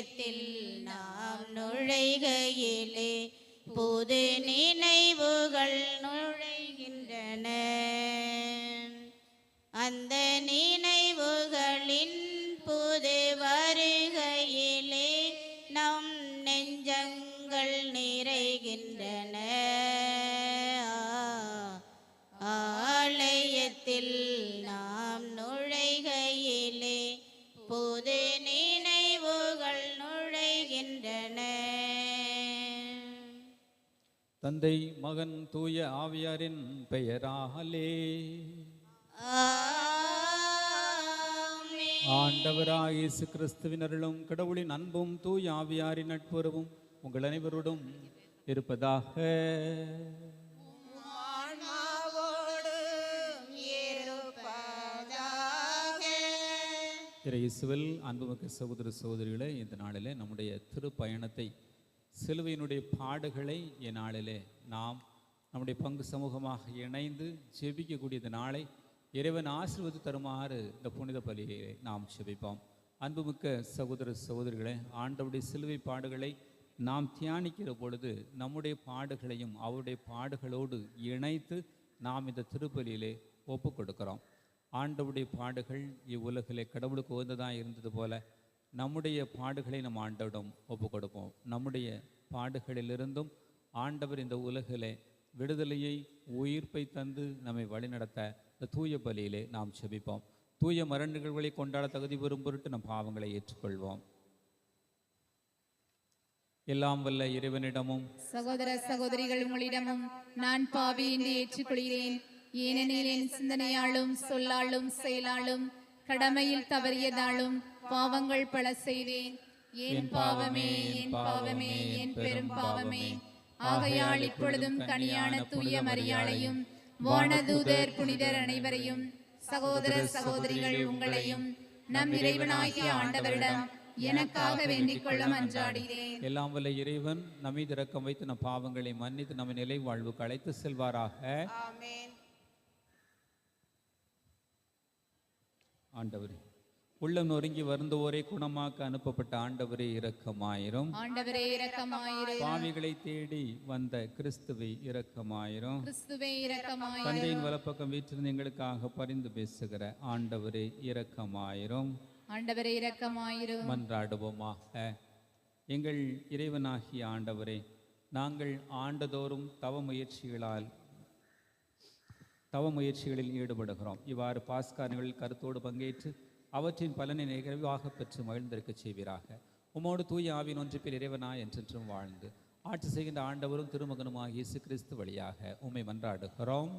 ஆலயத்தில் நாம் நுழைகையிலே புது நினை தந்தை மகன் தூய ஆவியாரின் பெயராலே. ஆண்டவராக இயேசு கிறிஸ்துவின் அருளும் கடவுளின் அன்பும் தூய ஆவியாரின் நட்புறவும் உங்கள் அனைவரோடும் இருப்பதாக. இயேசுவில் அன்புமிக்க சகோதர சகோதரிகளே இந்த நாளிலே நம்முடைய திருப்பயணத்தை சிலுவையினுடைய பாடுகளை இந்நாளிலே நாம் நம்முடைய பங்கு சமூகமாக இணைந்து ஜெபிக்கக்கூடிய இந்த நாளை இறைவன் ஆசீர்வதி தருமாறு இந்த புனித பலியை நாம் ஜெபிப்போம். அன்புமிக்க சகோதர சகோதரிகளே ஆண்டவுடைய சிலுவை பாடுகளை நாம் தியானிக்கிற பொழுது நம்முடைய பாடுகளையும் அவருடைய பாடுகளோடு இணைத்து நாம் இந்த திருப்பலியிலே ஒப்பு கொடுக்கிறோம் ஆண்டவுடைய பாடுகள் இவ்வுலகிலே கடவுளுக்கு உகந்ததாக இருந்தது போல நம்முடைய பாடுகளை நம் ஆண்டவிடம் ஒப்பு கொடுப்போம் நம்முடைய பாடுகளிலிருந்தும் ஆண்டவர் இந்த உலகிலே விடுதலையை உயிர்ப்பை தந்து நம்மை வழிநடத்த இந்த தூய பலியிலே நாம் செபிப்போம். தூய மர நிகழ்வுகளை கொண்டாட தகுதி பெறும் பொருட்டு நம் பாவங்களை ஏற்றுக்கொள்வோம். எல்லாம் வல்ல இறைவனிடமும் சகோதர சகோதரிகள் உங்களிடமும் நான் பாவி என்று ஏற்றுக்கொள்கிறேன். ஏனெனில் என் சிந்தனையாலும் சொல்லாலும் செயலாலும் கடமையில் தவறியதாலும் பாவங்கள் பல செய்தேன். என் பாவமே என் பாவமே என் பெரும் பாவமே. ஆகையால் இப்பொழுதும் கனியான தூய மரியாளையும் வானதூதர் புனிதர் அனைவரையும் சகோதர சகோதரிகள் உங்களையும் நம் இறைவனாகிய ஆண்டவரிடம் எனக்காக வேண்டிக் கொள்ள மன்றாடுகிறேன் எல்லாம் வல்ல இறைவன் நம்மை இரக்கம் வைத்து நம் பாவங்களை மன்னித்து நம்மை நிலை வாழ்வுக்கு அழைத்து செல்வாராக. ஆண்டவரே. உள்ளம் நொறுங்கி வருந்தோரை குணமாக்க அனுப்பப்பட்ட ஆண்டவரே இரக்கமாயிரும். ஆண்டவரே இரக்கமாயிரும் பாவிகளை தேடி வந்த கிறிஸ்துவை இரக்கமாயிரும். கிறிஸ்துவே இரக்கமாயிரும். தந்தையின் வலப்பக்கம் வீற்றிருந்து எங்களுக்காக பரிந்து பேசுகிற ஆண்டவரே இரக்கமாயிரும். ஆண்டவரே இரக்கமாயிரும். மன்றாடுவோமாக. எங்கள் இறைவனாகிய ஆண்டவரே நாங்கள் ஆண்டதோறும் தவ முயற்சிகளால் தவ முயற்சிகளில் ஈடுபடுகிறோம். இவ்வாறு பாஸ்காரங்களில் கருத்தோடு பங்கேற்று அவற்றின் பலனை நிறைவாக பெற்று மகிழ்ந்திருக்க செய்வீராக. உமோடு தூய ஆவின் ஒன்று பேர் இறைவனாய் என்றென்றும் வாழ்ந்து ஆட்சி செய்கின்ற ஆண்டவரும் திருமகனுமாகிய இயேசு கிறிஸ்து வழியாக உம்மை மன்றாடுகிறோம்.